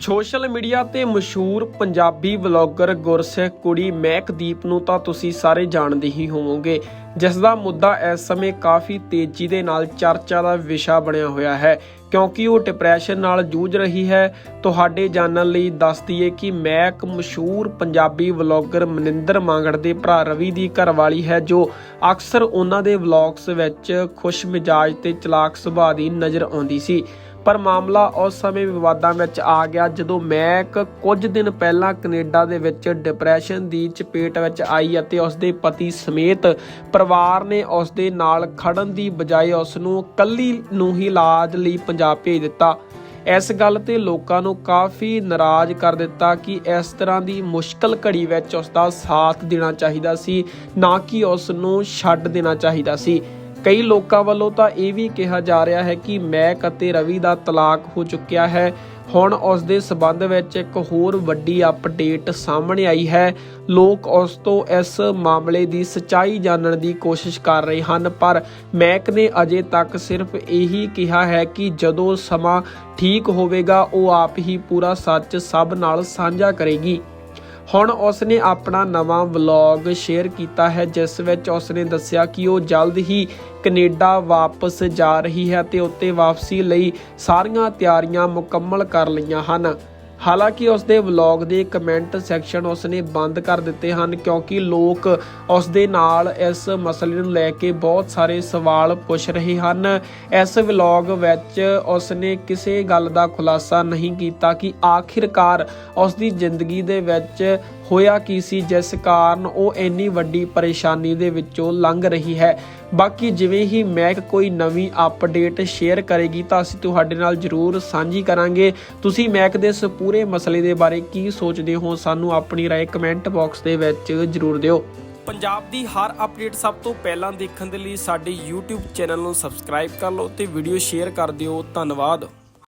Social media ਤੇ ਮਸ਼ਹੂਰ Punjabi vlogger ਗੁਰਸਿੱਖ ਕੁੜੀ ਮਹਿਕਦੀਪ ਨੂੰ ਤਾਂ ਤੁਸੀਂ ਸਾਰੇ ਜਾਣਦੇ ਹੀ ਹੋਵੋਗੇ। ਜਿਸ ਦਾ ਮੁੱਦਾ ਇਸ ਸਮੇਂ ਕਾਫੀ ਤੇਜ਼ੀ ਦੇ ਨਾਲ ਚਰਚਾ ਦਾ ਵਿਸ਼ਾ ਬਣਿਆ ਹੋਇਆ ਹੈ। ਕਿਉਂਕਿ ਉਹ ਡਿਪਰੈਸ਼ਨ ਨਾਲ ਜੂਝ ਰਹੀ ਹੈ। ਤੁਹਾਡੇ ਜਾਣਨ ਲਈ ਦੱਸ ਦਈਏ ਕਿ ਮੈਕ ਮਸ਼ਹੂਰ ਪੰਜਾਬੀ ਵਲੌਗਰ ਮਨਿੰਦਰ ਮਾਂਗੜ ਦੇ ਭਰਾ ਰਵੀ ਦੀ ਘਰਵਾਲੀ ਹੈ, ਜੋ ਅਕਸਰ ਉਹਨਾਂ ਦੇ ਵਲੌਗਸ ਵਿੱਚ ਖੁਸ਼ ਮਿਜਾਜ ਤੇ ਚਲਾਕ ਸੁਭਾਅ ਦੀ ਨਜ਼ਰ ਆਉਂਦੀ ਸੀ। ਪਰ ਮਾਮਲਾ ਉਸ ਸਮੇਂ ਵਿਵਾਦਾਂ ਵਿੱਚ ਆ ਗਿਆ ਜਦੋਂ ਮੈਕ ਕੁਝ ਦਿਨ ਪਹਿਲਾਂ ਕੈਨੇਡਾ ਦੇ ਵਿੱਚ ਡਿਪਰੈਸ਼ਨ ਦੀ ਚਪੇਟ ਵਿੱਚ ਆਈ ਅਤੇ ਉਸ ਦੇ ਪਤੀ ਸਮੇਤ ਪਰਿਵਾਰ ਨੇ ਉਸ ਦੇ ਨਾਲ ਖੜਨ ਦੀ ਬਜਾਏ ਉਸ ਨੂੰ ਕੱਲੀ ਨੂੰ ਹੀ ਇਲਾਜ ਲਈ ਪੰਜਾਬ ਭੇਜ ਦਿੱਤਾ। ਇਸ ਗੱਲ ਤੇ ਲੋਕਾਂ ਨੂੰ ਕਾਫੀ ਨਾਰਾਜ਼ ਕਰ ਦਿੱਤਾ ਕਿ ਇਸ ਤਰ੍ਹਾਂ ਦੀ ਮੁਸ਼ਕਲ ਘੜੀ ਵਿੱਚ ਉਸ ਦਾ ਸਾਥ ਦੇਣਾ ਚਾਹੀਦਾ ਸੀ, ਨਾ ਕਿ ਉਸ ਨੂੰ ਛੱਡ ਦੇਣਾ ਚਾਹੀਦਾ ਸੀ। ਕਈ ਲੋਕਾਂ ਵੱਲੋਂ ਤਾਂ ਇਹ ਵੀ ਕਿਹਾ ਜਾ ਰਿਹਾ ਹੈ ਕਿ ਮੈਕ ਅਤੇ ਰਵੀ ਦਾ ਤਲਾਕ ਹੋ ਚੁੱਕਿਆ ਹੈ। ਹੁਣ ਉਸ ਦੇ ਸਬੰਧ ਵਿੱਚ ਇੱਕ ਹੋਰ ਵੱਡੀ ਅਪਡੇਟ ਸਾਹਮਣੇ ਆਈ ਹੈ। ਲੋਕ ਉਸ ਤੋਂ ਇਸ ਮਾਮਲੇ ਦੀ ਸਚਾਈ ਜਾਣਨ ਦੀ ਕੋਸ਼ਿਸ਼ ਕਰ ਰਹੇ ਹਨ, ਪਰ ਮੈਕ ਨੇ ਅਜੇ ਤੱਕ ਸਿਰਫ ਇਹੀ ਕਿਹਾ ਹੈ ਕਿ ਜਦੋਂ ਸਮਾਂ ਠੀਕ ਹੋਵੇਗਾ, ਉਹ ਆਪ ਹੀ ਪੂਰਾ ਸੱਚ ਸਭ ਨਾਲ ਸਾਂਝਾ ਕਰੇਗੀ। ਹੁਣ ਉਸਨੇ ਆਪਣਾ ਨਵਾਂ ਵਲੌਗ ਸ਼ੇਅਰ ਕੀਤਾ ਹੈ, ਜਿਸ ਵਿੱਚ ਉਸਨੇ ਦੱਸਿਆ ਕਿ ਉਹ ਜਲਦ ਹੀ ਕੈਨੇਡਾ ਵਾਪਸ ਜਾ ਰਹੀ ਹੈ ਤੇ ਉੱਤੇ ਵਾਪਸੀ ਲਈ ਸਾਰੀਆਂ ਤਿਆਰੀਆਂ ਮੁਕੰਮਲ ਕਰ ਲਈਆਂ ਹਨ। ਹਾਲਾਂਕਿ ਉਸ ਦੇ ਵਲੌਗ ਦੇ ਕਮੈਂਟ ਸੈਕਸ਼ਨ ਉਸਨੇ ਬੰਦ ਕਰ ਦਿੱਤੇ ਹਨ ਕਿਉਂਕਿ ਲੋਕ ਉਸ ਦੇ ਨਾਲ ਇਸ ਮਸਲੇ ਨੂੰ ਲੈ ਕੇ ਬਹੁਤ ਸਾਰੇ ਸਵਾਲ ਪੁੱਛ ਰਹੇ ਹਨ। ਇਸ ਵਲੌਗ ਵਿੱਚ ਉਸਨੇ ਕਿਸੇ ਗੱਲ ਦਾ ਖੁਲਾਸਾ ਨਹੀਂ ਕੀਤਾ ਕਿ ਆਖਿਰਕਾਰ ਉਸ ਦੀ ਜ਼ਿੰਦਗੀ ਦੇ ਵਿੱਚ ਹੋਇਆ ਕੀ ਸੀ ਜਿਸ ਕਾਰਨ ਉਹ ਇੰਨੀ ਵੱਡੀ ਪਰੇਸ਼ਾਨੀ ਦੇ ਵਿੱਚੋਂ ਲੰਘ ਰਹੀ ਹੈ ਬਾਕੀ ਜਿਵੇਂ ਹੀ ਮੈਕ ਕੋਈ ਨਵੀਂ ਅਪਡੇਟ ਸ਼ੇਅਰ ਕਰੇਗੀ ਤਾਂ ਅਸੀਂ ਤੁਹਾਡੇ ਨਾਲ ਜਰੂਰ ਸਾਂਝੀ ਕਰਾਂਗੇ ਤੁਸੀਂ ਮੈਕ ਦੇ ਇਸ ਪੂਰੇ ਮਸਲੇ ਦੇ ਬਾਰੇ ਕੀ ਸੋਚਦੇ ਹੋ ਸਾਨੂੰ ਆਪਣੀ رائے ਕਮੈਂਟ ਬਾਕਸ ਦੇ ਵਿੱਚ ਜਰੂਰ ਦਿਓ ਪੰਜਾਬ ਦੀ ਹਰ ਅਪਡੇਟ ਸਭ ਤੋਂ ਪਹਿਲਾਂ ਦੇਖਣ ਦੇ ਲਈ ਸਾਡੇ YouTube ਚੈਨਲ ਨੂੰ ਸਬਸਕ੍ਰਾਈਬ ਕਰ ਲਓ ਤੇ ਵੀਡੀਓ ਸ਼ੇਅਰ ਕਰ ਦਿਓ ਧੰਨਵਾਦ